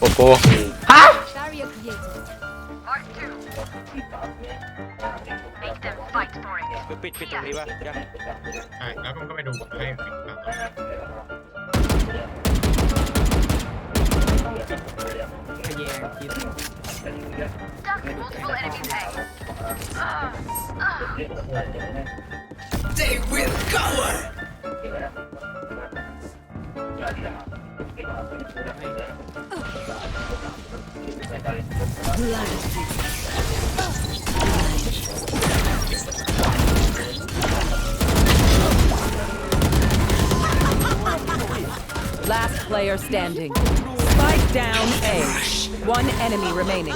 โกโก้ฮะ Barrier created. คือปิดปิดตรงนี้ป่ะยังใช่แล้วมันก็ไปดูให้ปิดปากขยงคิด Last player standing. Spike down A. One enemy remaining.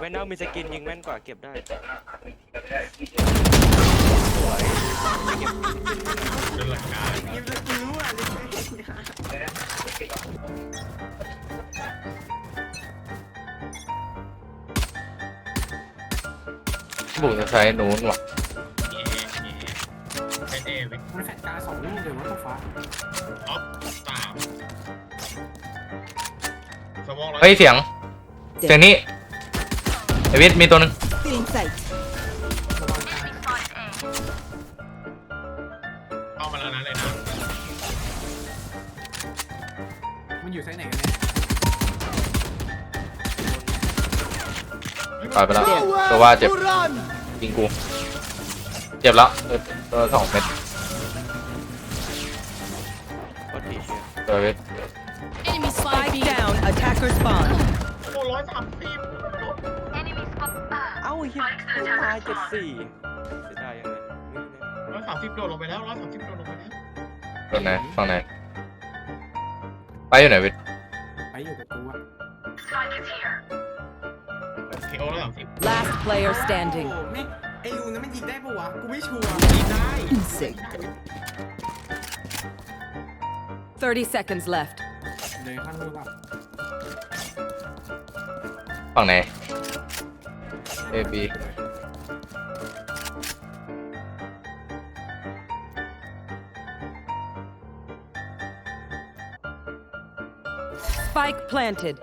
แวนเนลมีสกินยิงแม่นกว่าเก็บได้เดินหลังการยิ้มจะคิ้วอะบุกจะใช้นู้นว่ะเอเอเอเอวิทมันแฟนการสองลูกเลยว่าต้องฟ้าออฟสามสมองร้อยเฮ้ยเสียง เสียงนี้ ไอวิทย์มีตัวหนึง Feeling sight. เข้ามาแล้วนะเลยนะมันอยู่ไซส์ไหนกันเนี่ยตายไปแล้วตัวว่าเจ็บยิงกู เจ็บแล้วเออตัวสองเม็ดก็ทีเชียตัววิทย์ Enemy spy Spike B. down. Attacker spawn. โอ้ร้อยสามสิบ เอ้าเฮียตายเจ็ดสี่เสียดายยังไงร้อยสามสิบโดดลงไปแล้วร้อยสามสิบโดดลงไปแล้วตัวไหนฝั่งไหนไปอยู่ไหนวิทย์ไปอยู่กับกูอะเคโอร้อยสามสิบ Last player โอ้ standing. ไม่ไอ้ลูนั้นมันยิงได้ปะวะ กูไม่ชัวร์ยิงได้ Insect. 30 seconds left. เดินข้างนู้นป่ะฝั่งไหน A B Spike planted.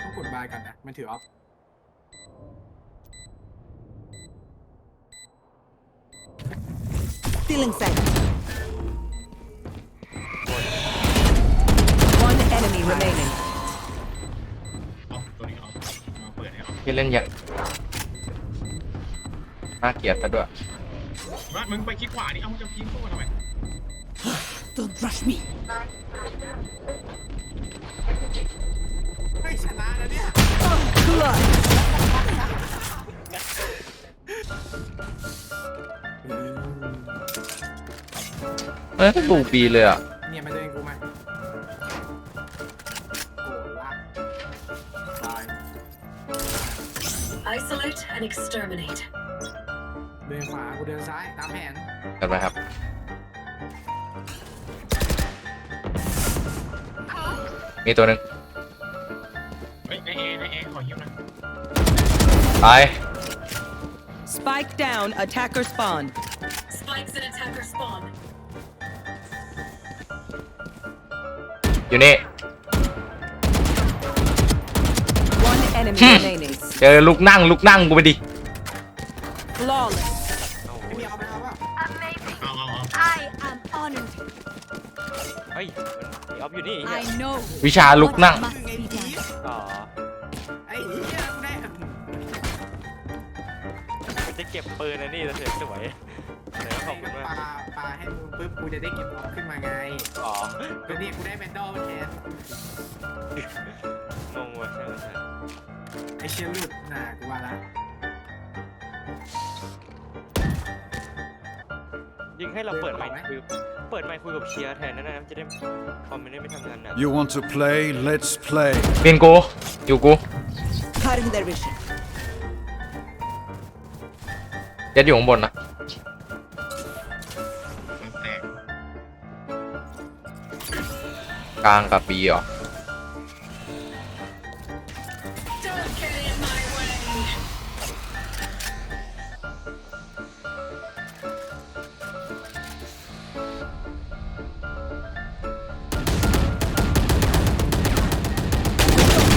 ต้องกดบายก่อนนะ มันถือออฟ Feeling sight. One enemy remaining. ออฟตัวนี้ออฟมาเปิดให้ออฟพี่เล่นยังน่าเกลียดซะด้วยว่ามึงไปคลิกขวานี่เอามึงจะพิมพ์เข้ามาทำไม Don't rush me. เฮ้ยชนะแล้วเนี่ย Blood. เอ้ยบุกบีเลยอะ Isolate and exterminate. เดินขวากูเดินซ้ายตามแผนกันไหมครับ มีตัวหนึ่งเฮ้ยในเอในเอขอยิ้มนะตาย Spike down. Attacker spawn. Spikes and attacker spawn. อยู่นี่ One enemy Hmm. remaining. เจอลุกนั่งลุกนั่งกูไปดิ Flawless. ไม่มีเอาไปเอาป่ะเอาเอาเอา I am honored. เฮ้ยมันออฟอยู่นี่เฮีย I know วิชาลุกนั่ง what must be done. อ๋อไอ้เหี้ยกูได้มันจะเก็บปืนนะนี่เสร็จสวยเดี๋ยวขอบคุณปมากลาปลาให้มึงปุ๊บกูจะได้เก็บของขึ้นมาไงอ๋อก็เนี่ยกูได้แบนดอลแทน เชียร์หลุดน่ะกูว่าละยิงให้เราเปิดไมค์คุยเปิดไมค์คุยกับเชียร์แทนนะนะจะได้คอมเมนต์ได้ไม่ทำงานหนัก You want to play? Let's play. บินกูอยู่กู Cutting their vision. เจ็ดอยู่ข้างบนนะมันแตกกลางกับบีเหรอ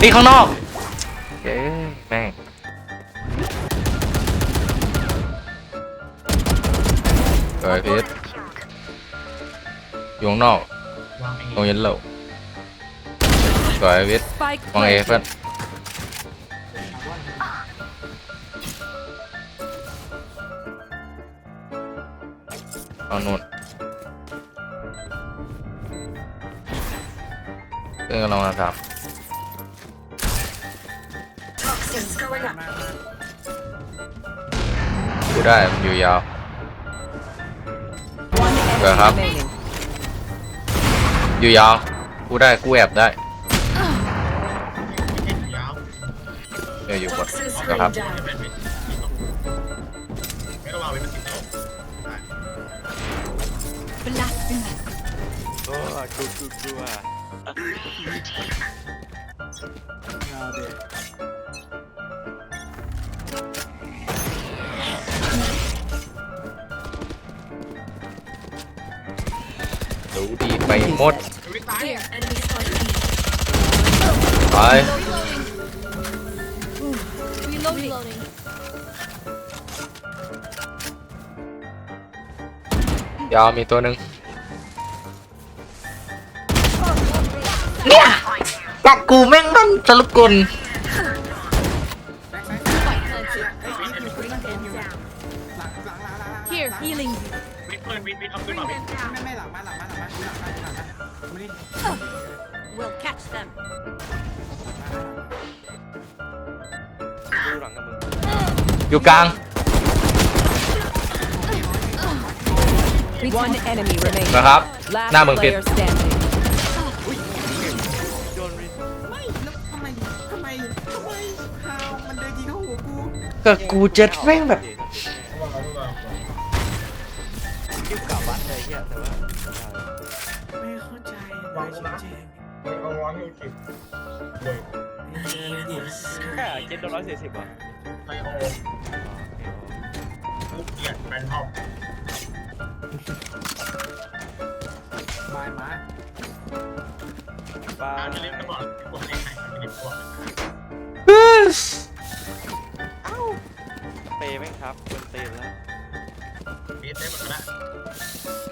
ตีข้างนอกเย้แม่งเกิดพิษอยู่ข้างนอกวางเองตรงเย็นเหล่าสวยพิษ Spike วางเอเพื่อนเอานู่นเรื่องเรามาครั It's going up. กูได้มันอยู่ยาว One Dạ, enemy hả? remaining. อยู่ยาวกูได้กูแอบได้เดี๋ยวอยู่บน Toxin นะครับ screen down. ไม่ต้องวางไว้เป็นสิบแล้ว Blasphemous. โอ้กูกูกูอะดู หมดไปยาวมีตัวหนึ่งเนี่ยปากกูแม่งมันสลุกกล We'll catch them. ดูหลังกับมึงอยู่กลาง One enemy remaining. นะครับ Last หน้ามึงปิด player standing. โยนริไม่แล้วทำไม ทำไม ทำไมฮาวมันเดินยิงเข้าหัวกู ก็กูเจ็ดแม่งแบบ เจ็ดโดนร้อยสี่สิบอะไอโอลูกเกียรแฟนทอมๆบามาบ้าการจะเล่นตลอดพวกเล่นไหนไม่ได้พวกเปย์แม่งครับบนเตียงแล้ววิทได้หมดนะ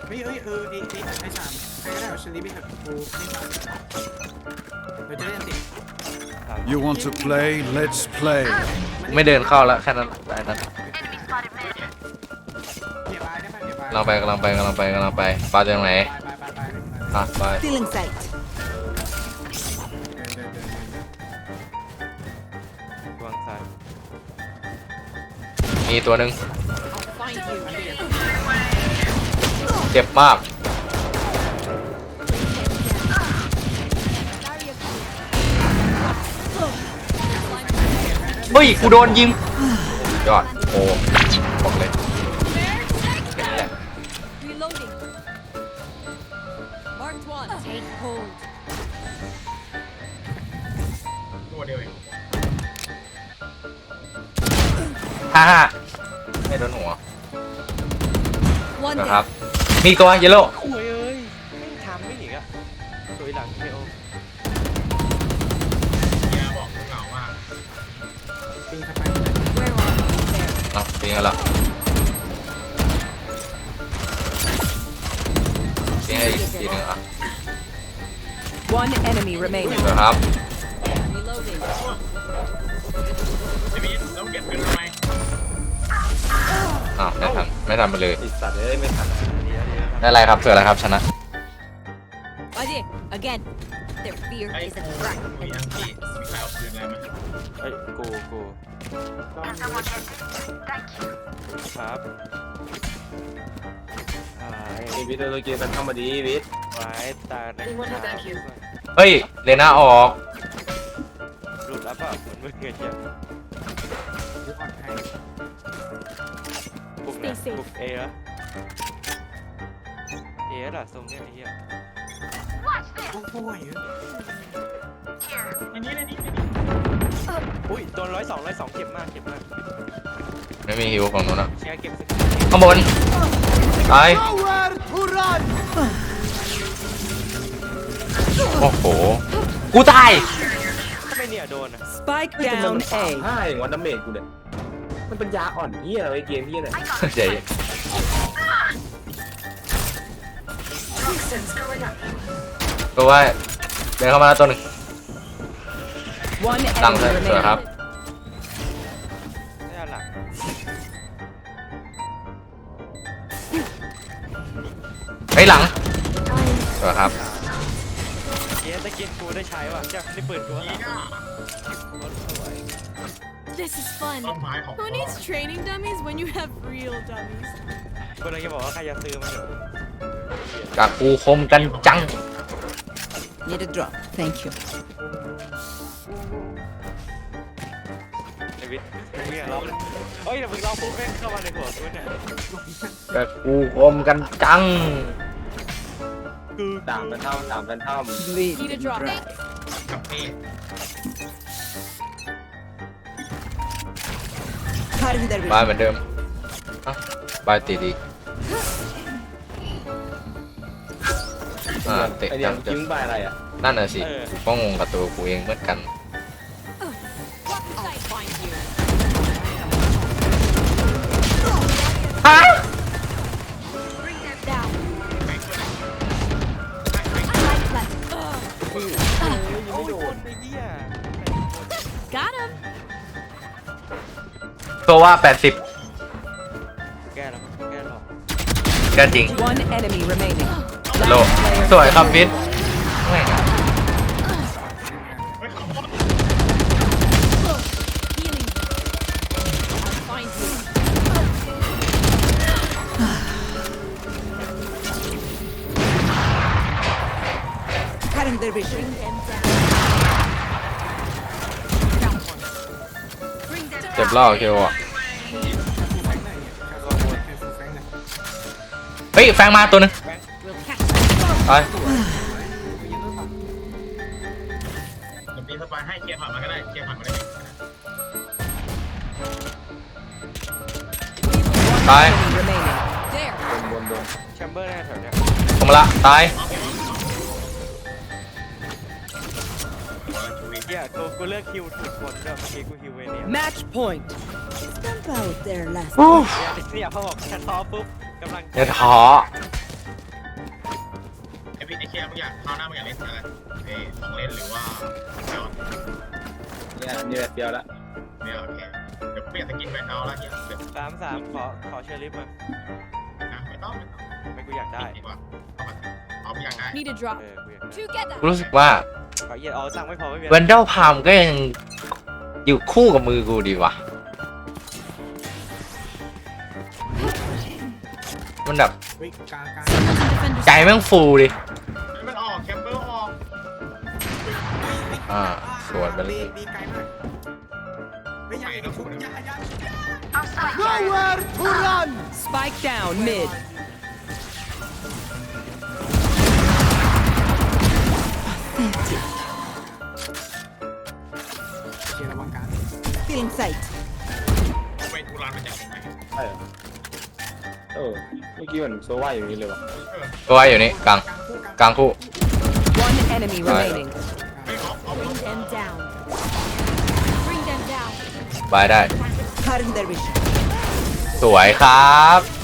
เฮ้ยเอ้ยเออไอ้ไอ้ไอ้สามใครก็ได้เอาชลิปไปกับกูนี่มาเ You want to play? Let's play. ไม่เดินเข้าแล้วแค่นั้นได้นั้นเก็บบายได้ป่ะเก็บบายกำลังไปกำลังไปกำลังไปกำลังไปปลาจากไหนบายบายบายบายอะไป Feeling sight. เดินเดินเดินเดินวางซ้ายมีตัวหนึ่ง Find you. เจ็บมาก ฮ้ย กูโดนยิงยอดโอ้บอกเลยแค่นี้แหละ Reloading. Marked one. Take hold. ตัวเดียวเองฮ่าฮ่าไม่โดนหัว One นะครับ down. มีตัวเยลโล่ เอาทิ้งกันละทิ้งให้อีกทีหนึงอะ One enemy remaining. นะครับ Reloading. ไอวิทแล้วเก็บเงินทำไมอ้าวไม่ทันไม่ทันไปเลย ติดสัตว์เลยไม่ทันเดี๋ยวเดี๋ยวได้อะไรครับเสืออะไรครับชนะ Idea. Again. Their fear ไอ้ is a กู threat. มีอันที่มีใครเอาปืนอะไรไหมเอ้ยกูกูครับไอ้วิทย์เราเกมกันเข้ามาดีวิทย์ไว้ตาในเฮ้ยเลน่าออก หลุดแล้วเปล่าเหมือนเมื่อกี้เนี่ยกูอ่อนให้บุกนะบุกเอเหรอเอเหรอทรงเนี่ยไอ้เหี้ย โอ้โหเยอะอันนี้อันนี้อุ้ยโดนร้อยสองร้อยสองเจ็บมากเจ็บมากไม่มีฮิวของนู้นนะเชียร์เก็บสกิข้างบนตายโอ้โห กูตาย ทำไมเนี่ยโดนอะ Spike down A. ห้าอย่างวันน้ำเมจกูเนี่ยมันเป็นยาอ่อนเฮียอะไรไอ้เกมเฮียเนี่ยใจเย็ ก็ว่าเดินเข้ามาแล้วตัวหนึง One ตั้ง enemy เลยสวยครับ remaining. ได้หลังเฮ้ยหลังสวยครับ เกียร์ตะเกียร์กูได้ใช้ว่ะจะได้เปิดกูนี่ก็ This is fun. ต้นไม้ของ Who needs training dummies when you have real dummies? กูเลยจะบอกว่าใครจะซื้อมาเถอะกับกูคมกันจัง Need a drop. Thank you. ไอวิทย์เนี่ยเราเฮ้ยเดี๋ยวมึงลองปุ๊บแม่งเข้ามาในหัวกูเนี่ยกับกูคมกันจังสามเป็นเท่าสามเป็นเท่า Bleed Need a and drop. dry. กับเอ Cutting their บาย vision. เหมือนเดิมอะบายติดอีก อ่าเตะไอเนี่จัยงยิ้มใบอะไรอะ นั่นน่ะสิก็งงกับตัวกูเองเหมือนกัน I find you. ฮะ Bring them down. โอ้ยคนไอ้เหี้ย Got him. ตัวว่า 80แก้แล้วแก้หรอกก็จริง One enemy remaining. โล Last player สวยครับวิทเจ็บเล่าเคียวอะ เฮ้ย แฟงมาตัวนึง ไปเดี๋ยวปีนสปายให้เคลียร์ผ่านมาก็ได้เคลียร์ผ่านมาได้ไหมตาย Remaining. there. บนบนแชมเบอร์แน่แถวเนี้ยผมละ ตายเหี้ยกูกูเลือกคิวถูกคนด้วยเมื่อกี้กูคิวเวเนี่ย Match point. Stamp out their last. เนี่ยเนี่ยเขาบอกแค่ท้อปุ๊บกำลัง อย่าท้อไอพี่ไอเคลี ยร์มึงอยากคราวหน้ามึงอยากเล่นอะไรเอของเล่นหรือว่าแมวเนี่ยนี่แบบเดียวละแมวโอเคเดี๋ยวเปลี่ยนสกินไปเอาละเฮียเดี๋ยวสามสามขอขอเชอร์ลิฟมานะไม่ต้องไม่ต้องไม่กูอยากได้ดีกว่าเอามาเอาไม่อยากได้ Need a drop. เออกูอยากได้ Together. กูรู้สึกว่าขอเหี้ยเอาสั่งไม่พอไม่เป็นเวนเดลพามก็ยังอยู่คู่กับมือกูดีว่ะ มันแบบ เฮ้ยกลางกลาง Defenders. ใจแม่งฟูดิ อ่าสวนไปเลยบีบีไกลมากไม่อยากให้ชุบยายา Nowhere to run! Spike down mid. เชียร์ระวังการ Feeling sight. ไปทุรานมาจากไหนใช่เหรอเออเมื่อกี้เหมือนโซว่าอย่างนี้เลยวะเออตัวไว้อยู่นี่กลางกลางคู่กลางกลางคู่ One enemy remaining. บายได้ Cutting their vision. สวยครับ